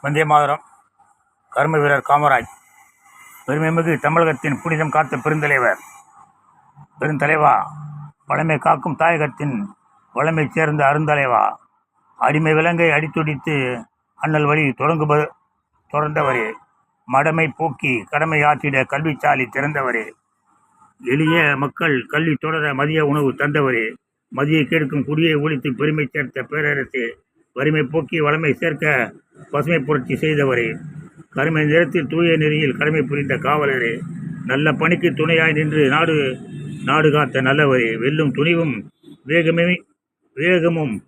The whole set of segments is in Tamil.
வந்தே மாதரம் கர்ம வீரர் காமராஜ். பெருமைமிகு தமிழகத்தின் புனிதம் காத்த பெருந்தலைவர். பெருந்தலைவா வளமை காக்கும் தாயகத்தின் வளமை சேர்ந்த அருந்தலைவா. அடிமை விலங்கை அடித்துடித்து அண்ணல் வழி தொடங்குப தொடர்ந்தவரே. மடமை போக்கி கடமை ஆற்றிட கல்விச்சாலை திறந்தவரே. எளிய மக்கள் கல்வி தொடர மதிய உணவு தந்தவரே. மதியை கெடுக்கும் குடியை ஒழித்து பெருமை சேர்த்த பேரரசு. வறுமை போக்கி வளமை சேர்க்க பசுமை புரட்சி செய்தவரே. கருமை நிறத்தில் தூய நெறியில் கடமை புரிந்த காவலரே. நல்ல பணிக்கு துணையாய் நின்று நாடு நாடு காத்த நல்லவரே. வெல்லும் துணிவும் வேகமே வேகமும்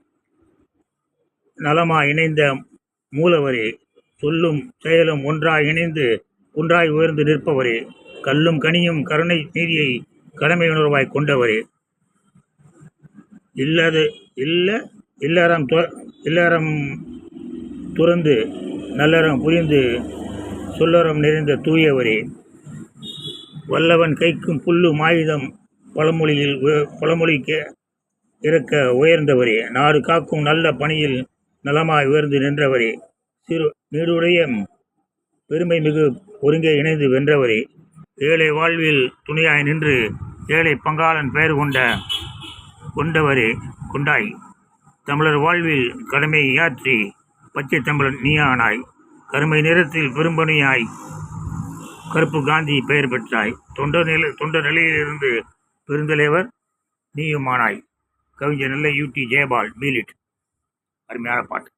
நலமாய் இணைந்த மூலவரே. சொல்லும் செயலும் ஒன்றாய் இணைந்து ஒன்றாய் உயர்ந்து நிற்பவரே. கல்லும் கனியும் கருணை நீதியை கடமை உணர்வாய் கொண்டவரே. இல்லது இல்ல இல்லறம் இல்லறம் துறந்து நல்லறம் புரிந்து சொல்லறம் நிறைந்த தூயவரே. வல்லவன் கைக்கும் புல்லும் ஆயுதம் பழமொழியில் பழமொழிக்க இறக்க உயர்ந்தவரே. நாடு காக்கும் நல்ல பணியில் நலமாய் உயர்ந்து நின்றவரே. சிறு நீடுடைய பெருமை மிகு ஒருங்கே இணைந்து வென்றவரே. ஏழை வாழ்வில் துணையாய் நின்று ஏழை பங்காளன் பெயர் கொண்ட கொண்டவரே கொண்டாய். தமிழர் வாழ்வில் கடமை யாற்றி பச்சை தமிழன் நீயானாய். கருமை நிறத்தில் பெரும்பணியாய். கருப்பு காந்தி பெயர் பெற்றாய். தொண்டர் நிலை தொண்டர் நிலையிலிருந்து பெருந்தலைவர் நீயுமானாய். கவிஞர் நெல்லை யூடி ஜெயபால் மீலிட் அருமையான பாட்டு.